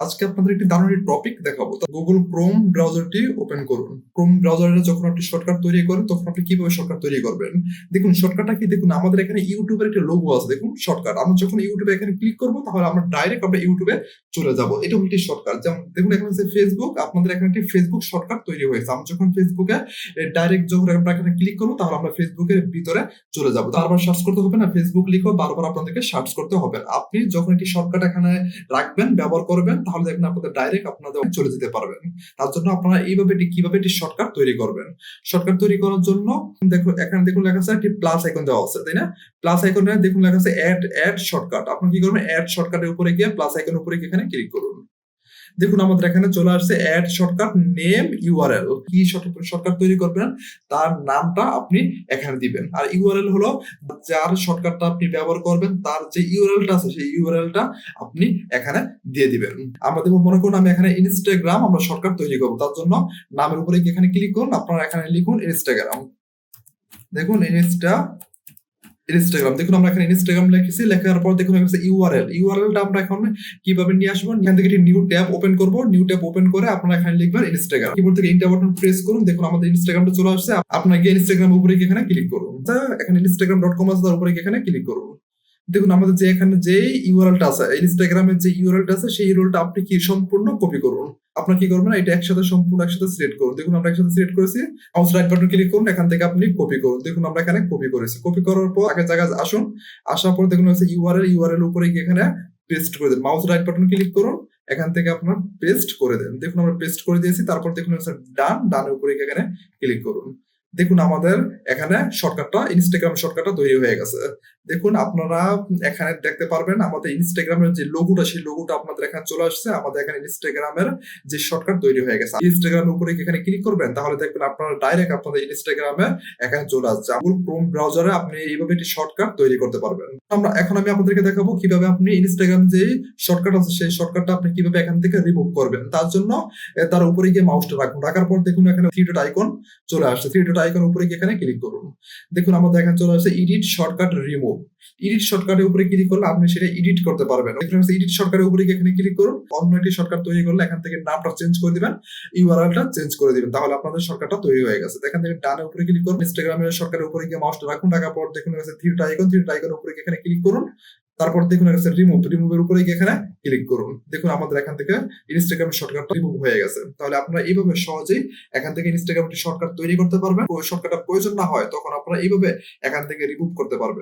আজকে আপনাদের একটি দারুণ টপিক দেখাবো। গুগল ক্রোম ব্রাউজারটি ওপেন করুন। ক্রোম ব্রাউজারে যখন আপনি শর্টকাট তৈরি করেন, তখন আপনি কীভাবে শর্টকাট তৈরি করবেন? দেখুন শর্টকাটটা কি? দেখুন, আমাদের এখানে ইউটিউবের একটা লোগো আছে। দেখুন শর্টকাট আমরা যখন ইউটিউবে এখানে ক্লিক করব, তাহলে আমরা ডাইরেক্ট আমরা ইউটিউবে চলে যাব। এটা একটি শর্টকাট যেমন দেখুন, এখানে আছে ফেসবুক আপনাদের এখানে একটি ফেসবুক শর্টকাট তৈরি হয়েছে। আমরা যখন ফেসবুকে ডাইরেক্ট যখন আমরা এখানে ক্লিক করব, তাহলে আমরা ফেসবুকের ভিতরে চলে যাব। বারবার সার্চ করতে হবে না ফেসবুক লিখো, বারবার আপনাদেরকে সার্চ করতে হবে। আপনি যখন একটি শর্টকাট এখানে রাখবেন, ব্যবহার করবেন, তাহলে দেখবেন আপনাদের ডাইরেক্ট আপনাদের চলে যেতে পারবেন। তার জন্য আপনারা এইভাবে এটি, কীভাবে একটি শর্টকাট তৈরি করবেন? শর্টকাট তৈরি করার জন্য দেখো এখানে দেখুন লেখা আছে একটি প্লাস আইকন দেওয়া আছে, তাই না? প্লাস আইকনে দেখুন লেখা আছে অ্যাড অ্যাড শর্টকাট আপনি কি করবেন? অ্যাড শর্টকাটের উপরে গিয়ে প্লাস আইকনের উপরে এখানে ক্লিক করুন। দেখুন, আমাদের এখানে চলে আসছে অ্যাড শর্টকাট নেম ইউআরএল কি শর্টকাট তৈরি করবেন? তার নামটা আপনি এখানে দিবেন। আর ইউআরএল হলো যার শর্টকাটটা আপনি ব্যবহার করবেন, তার যে ইউআরএলটা আছে, সেই ইউআরএলটা আপনি এখানে দিয়ে দিবেন। আমরা দেখব মনে করুন আমি এখানে ইনস্টাগ্রাম আমরা শর্টকাট তৈরি করব। তার জন্য নামের উপরে এখানে ক্লিক করুন। আপনারা এখানে লিখুন ইনস্টাগ্রাম দেখুন ইনস্টা ইনস্টাগ্রাম দেখুন আমরা এখানে ইনস্টাগ্রাম লিখেছি, লেখার পর দেখুন এখানে ইউআরএল ইউআরএলটা আমরা এখন কীভাবে নিয়ে আসব? এখান থেকে নিউ ট্যাব ওপেন করব। নিউ ট্যাব ওপেন করে আপনারা এখানে লিখবেন ইনস্টাগ্রাম কিবোর্ড থেকে ইন্টার বাটন প্রেস করুন। দেখুন আমাদের ইনস্টাগ্রামটা চলে আসছে। আপনার গিয়ে ইনস্টাগ্রাম উপরে এখানে ক্লিক করুন। এখানে ইনস্টাগ্রাম ডট কম আছে, তার উপরে এখানে ক্লিক করুন। দেখুন আমাদের যে এখানে যে ইউআরএলটা আছে ইনস্টাগ্রামের যে ইউআরএলটা আছে, সেই ইউআরএলটা আপনি কি সম্পূর্ণ কপি করুন। আপনার কি করবেন এটা একসাথে সম্পূর্ণ একসাথে সিলেক্ট করুন। দেখুন, আমরা একসাথে সিলেক্ট করেছি। মাউস রাইট বাটন ক্লিক করুন, এখান থেকে আপনি কপি করুন। দেখুন, আমরা এখানে কপি করেছি। কপি করার পর আগের জায়গায় আসুন। আসার পর দেখুন, হচ্ছে ইউআরএল ইউআরএল উপরে গিয়ে এখানে পেস্ট করে দেন। মাউস রাইট বাটন ক্লিক করুন, এখান থেকে আপনার পেস্ট করে দেন। দেখুন, আমরা পেস্ট করে দিয়েছি। তারপর দেখুন, হচ্ছে ডান ডানের উপরে এখানে ক্লিক করুন। দেখুন, আমাদের এখানে শর্টকাটটা ইনস্টাগ্রাম শর্টকাটটা তৈরি হয়ে গেছে। দেখুন, আপনারা এখানে দেখতে পারবেন, আমাদের ইনস্টাগ্রামের যে লোগোটা সেই লোগোটা আপনাদের এখানে চলে আসছে। আমাদের এখানে ইনস্টাগ্রামের যে শর্টকাট তৈরি হয়ে গেছে। ইনস্টাগ্রামের উপরে এখানে ক্লিক করবেন? তাহলে দেখবেন আপনারা ডাইরেক্ট আপনাদের ইনস্টাগ্রামে এখানে চলে আসছে। গুগল ক্রোম ব্রাউজারে আপনি এইভাবে একটি শর্টকাট তৈরি করতে পারবেন। আমরা এখন আমি আপনাদেরকে দেখাবো কীভাবে আপনি ইনস্টাগ্রাম যে শর্টকাট আছে, সেই শর্টকাটটা আপনি কীভাবে এখান থেকে রিমুভ করবেন। তার জন্য তার উপরে গিয়ে মাউসটা রাখুন। রাখার পর দেখুন, এখানে থ্রি ডট আইকন চলে আসছে। থ্রি ডট আইকন উপরে এখানে ক্লিক করুন। দেখুন, আমাদের এখানে চলে আসছে এডিট শর্টকাট রিমুভ এডিট শর্টকাটের উপরে ক্লিক করলে আপনি সেটা এডিট করতে পারবেন। এখানে এডিট শর্টকাটের উপরে এখানে ক্লিক করুন। অন্য একটি শর্টকাট তৈরি করলে এখান থেকে নামটা চেঞ্জ করে দিবেন ইউআরএলটা চেঞ্জ করে দিবেন। তাহলে আপনাদের শর্টকাটটা তৈরি হয়ে গেছে। এখান থেকে ডানের উপরে ক্লিক করুন। ইনস্টাগ্রামের শর্টকাটের উপরে গিয়ে মাউসটা রাখুন। রাখার পর দেখুন থ্রি আইকন থ্রি আইকনের উপরে এখানে ক্লিক করুন। তারপর দেখুন রিমুভ রিমুভের উপরে গিয়ে এখানে ক্লিক করুন। দেখুন আমাদের এখান থেকে ইনস্টাগ্রাম শর্টকাটটা রিমুভ হয়ে গেছে। তাহলে আপনারা এইভাবে সহজেই এখান থেকে ইনস্টাগ্রাম শর্টকাট তৈরি করতে পারবেন। ওই শর্টকাটটা প্রয়োজন না হয়, তখন আপনারা এইভাবে এখান থেকে রিমুভ করতে পারবেন।